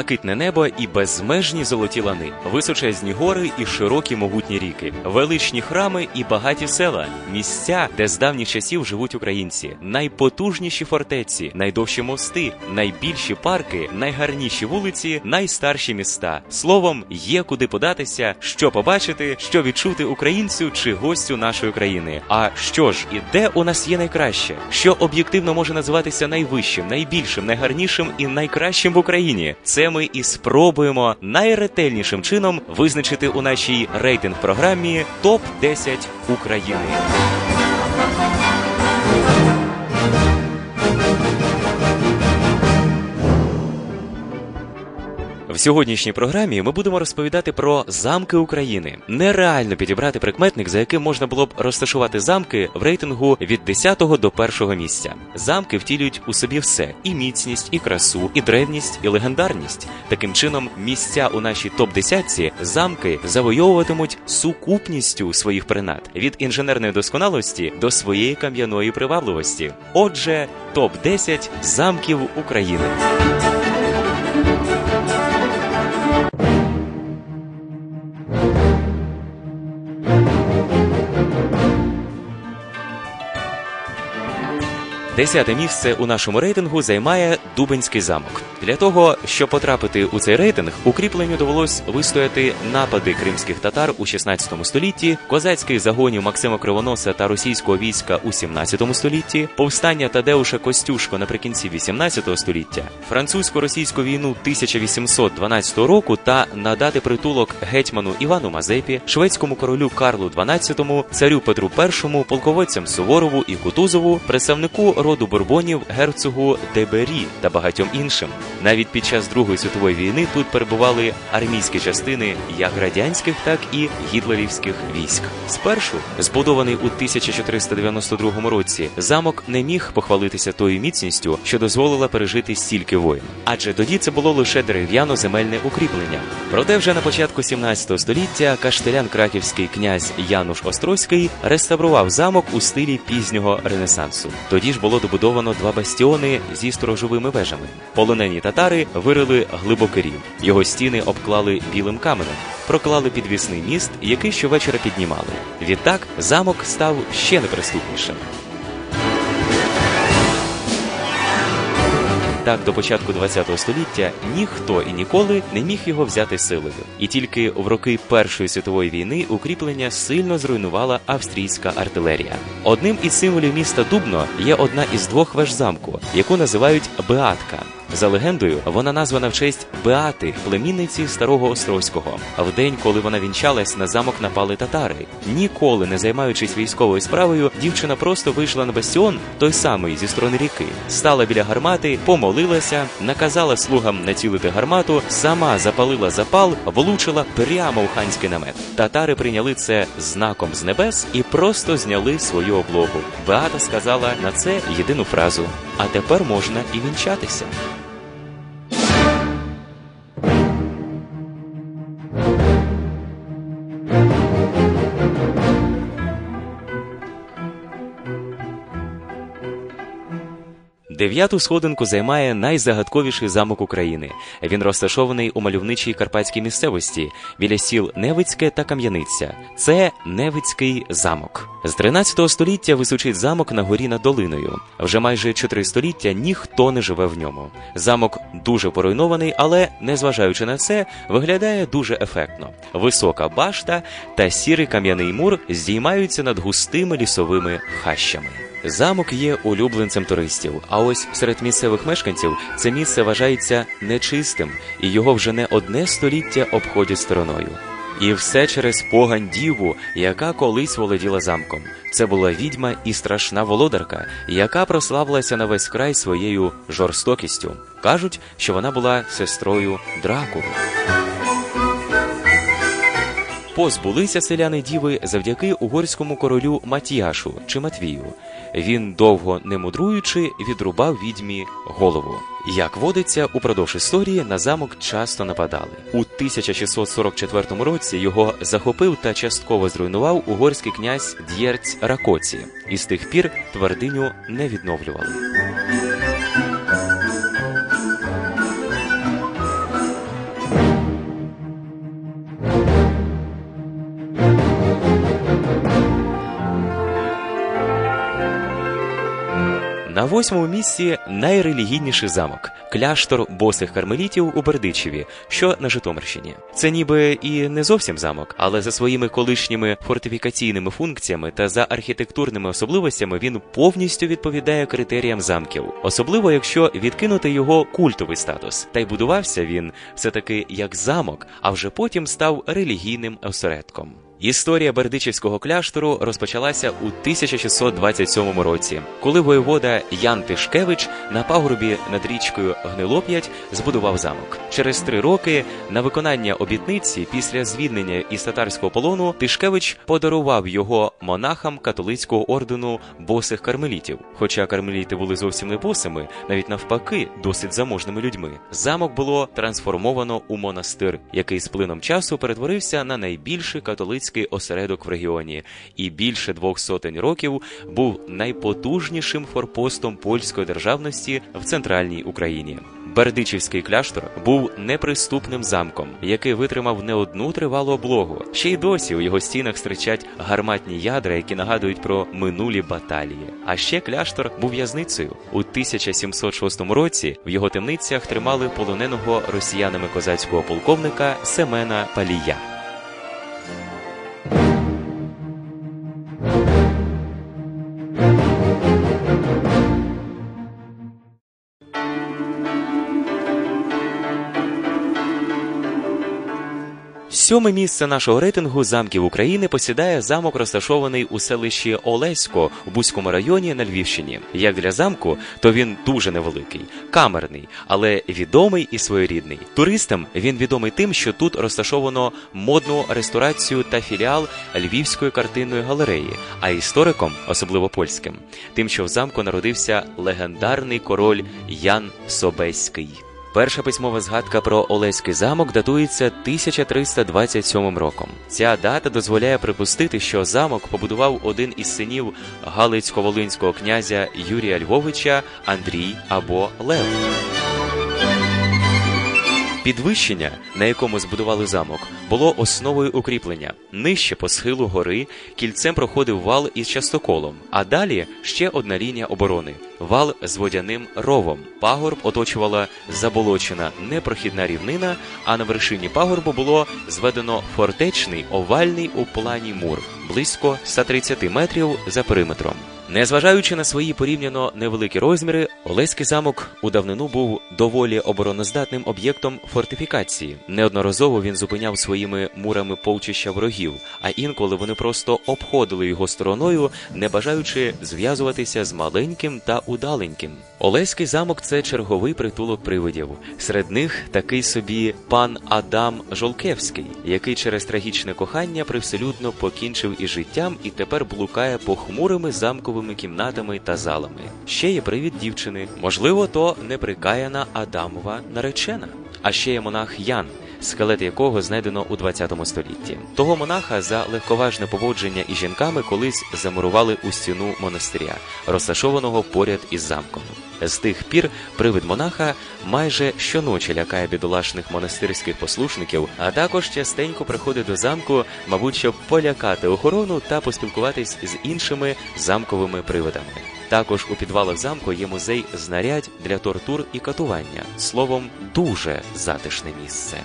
блакитне небо і безмежні золоті лани, височезні гори і широкі могутні ріки, величні храми і багаті села, місця, де з давніх часів живуть українці, найпотужніші фортеці, найдовші мости, найбільші парки, найгарніші вулиці, найстарші міста. Словом, є куди податися, що побачити, що відчути українцю чи гостю нашої країни. А що ж і де у нас є найкраще, що об'єктивно може називатися найвищим, найбільшим, найгарнішим і найкращим в Україні? Це ми і спробуємо найретельнішим чином визначити у нашій рейтинг-програмі топ 10 України. В сьогоднішній програмі ми будемо розповідати про замки України. Нереально підібрати прикметник, за яким можна було б розташувати замки в рейтингу від 10 до 1 місця. Замки втілюють у собі все: і міцність, і красу, і древність, і легендарність. Таким чином, місця у нашій топ 10 замки завойовуватимуть сукупністю своїх принад від інженерної досконалості до своєї кам'яної привабливості. Отже, топ 10 замків України. Десяте місце у нашому рейтингу займає Дубенський замок. Для того, щоб потрапити у цей рейтинг, укріпленню довелось вистояти напади кримських татар у 16 столітті, козацьких загонів Максима Кривоноса та російського війська у 17 столітті, повстання Тадеуша Костюшко наприкінці 18 століття, французько-російську війну 1812 року та надати притулок гетьману Івану Мазепі, шведському королю Карлу XII, царю Петру І, полководцям Суворову і Кутузову, представнику роду бурбонів герцогу Дебері та багатьом іншим. Навіть під час Другої світової війни тут перебували армійські частини як радянських, так і гітлерівських військ. Спершу, збудований у 1492 році, замок не міг похвалитися тою міцністю, що дозволила пережити стільки воїн. Адже тоді це було лише дерев'яно-земельне укріплення. Проте вже на початку 17 століття каштелян краківський князь Януш Острозький реставрував замок у стилі пізнього ренесансу. Тоді ж було добудовано два бастіони зі сторожовими вежами. Полонені татари вирили глибокий рів. Його стіни обклали білим каменем, проклали підвісний міст, який щовечора піднімали. Відтак замок став ще неприступнішим. Так, до початку ХХ століття ніхто і ніколи не міг його взяти силою. І тільки в роки Першої світової війни укріплення сильно зруйнувала австрійська артилерія. Одним із символів міста Дубно є одна із двох веж замку, яку називають Беатка. За легендою, вона названа в честь Беати, племінниці старого Острозького. В день, коли вона вінчалась, на замок напали татари. Ніколи не займаючись військовою справою, дівчина просто вийшла на бастіон, той самий зі сторони ріки, стала біля гармати, помолилася, наказала слугам націлити гармату, сама запалила запал, влучила прямо в ханський намет. Татари прийняли це знаком з небес і просто зняли свою облогу. Беата сказала на це єдину фразу: а тепер можна і вінчатися. Дев'яту сходинку займає найзагадковіший замок України. Він розташований у мальовничій карпатській місцевості біля сіл Невицьке та Кам'яниця. Це Невицький замок. З 13 століття височить замок на горі над долиною. Вже майже чотири століття ніхто не живе в ньому. Замок дуже поруйнований, але незважаючи на це, виглядає дуже ефектно. Висока башта та сірий кам'яний мур здіймаються над густими лісовими хащами. Замок є улюбленцем туристів, а ось серед місцевих мешканців це місце вважається нечистим, і його вже не одне століття обходять стороною. І все через погань діву, яка колись володіла замком. Це була відьма і страшна володарка, яка прославилася на весь край своєю жорстокістю. Кажуть, що вона була сестрою Дракули. Позбулися селяни діви завдяки угорському королю Матіашу чи Матвію. Він, довго не мудруючи, відрубав відьмі голову. Як водиться, упродовж історії на замок часто нападали. У 1644 році його захопив та частково зруйнував угорський князь Д'єрць Ракоці, і з тих пір твердиню не відновлювали. Восьмому місці найрелігійніший замок кляштор босих кармелітів у Бердичеві, що на Житомирщині. Це ніби і не зовсім замок, але за своїми колишніми фортифікаційними функціями та за архітектурними особливостями він повністю відповідає критеріям замків, особливо якщо відкинути його культовий статус. Та й будувався він все таки як замок, а вже потім став релігійним осередком. Історія Бердичівського кляштору розпочалася у 1627 році, коли воєвода Ян Тишкевич на пагорбі над річкою Гнилоп'ять збудував замок. Через три роки на виконання обітниці після звільнення із татарського полону Тишкевич подарував його монахам католицького ордену босих кармелітів. Хоча кармеліти були зовсім не босими, навіть навпаки, досить заможними людьми. Замок було трансформовано у монастир, який з плином часу перетворився на найбільший католицький осередок в регіоні, і більше двох сотень років був найпотужнішим форпостом польської державності в центральній Україні. Бердичівський кляштор був неприступним замком, який витримав не одну тривалу облогу. Ще й досі у його стінах стричать гарматні ядра, які нагадують про минулі баталії. А ще кляштор був в'язницею. У 1706 році в його темницях тримали полоненого росіянами козацького полковника Семена Палія. Сьоме місце нашого рейтингу замків України посідає замок, розташований у селищі Олесько у Бузькому районі на Львівщині. Як для замку, то він дуже невеликий, камерний, але відомий і своєрідний. Туристам він відомий тим, що тут розташовано модну ресторацію та філіал Львівської картинної галереї, а істориком, особливо польським, тим, що в замку народився легендарний король Ян Собеський. Перша письмова згадка про Олеський замок датується 1327 роком. Ця дата дозволяє припустити, що замок побудував один із синів Галицько-Волинського князя Юрія Львовича Андрій або Лев. Підвищення, на якому збудували замок, було основою укріплення. Нижче по схилу гори кільцем проходив вал із частоколом, а далі ще одна лінія оборони вал з водяним ровом. Пагорб оточувала заболочена непрохідна рівнина, а на вершині пагорбу було зведено фортечний овальний у плані мур близько 130 метрів за периметром. Незважаючи на свої порівняно невеликі розміри, Олеський замок у давнину був доволі обороноздатним об'єктом фортифікації. Неодноразово він зупиняв своїми мурами полчища ворогів, а інколи вони просто обходили його стороною, не бажаючи зв'язуватися з маленьким та удаленьким. Олеський замок це черговий притулок привидів. Серед них такий собі пан Адам Жолкевський, який через трагічне кохання привселюдно покінчив із життям і тепер блукає похмурими замковими кімнатами та залами. Ще є привід дівчини, можливо, то неприкаяна Адамова наречена. А ще є монах Ян, скелет якого знайдено у 20 столітті. Того монаха за легковажне поводження із жінками колись замурували у стіну монастиря, розташованого поряд із замком. З тих пір привид монаха майже щоночі лякає бідолашних монастирських послушників, а також частенько приходить до замку, мабуть, щоб полякати охорону та поспілкуватись з іншими замковими привидами. Також у підвалах замку є музей знарядь для тортур і катування. Словом, дуже затишне місце.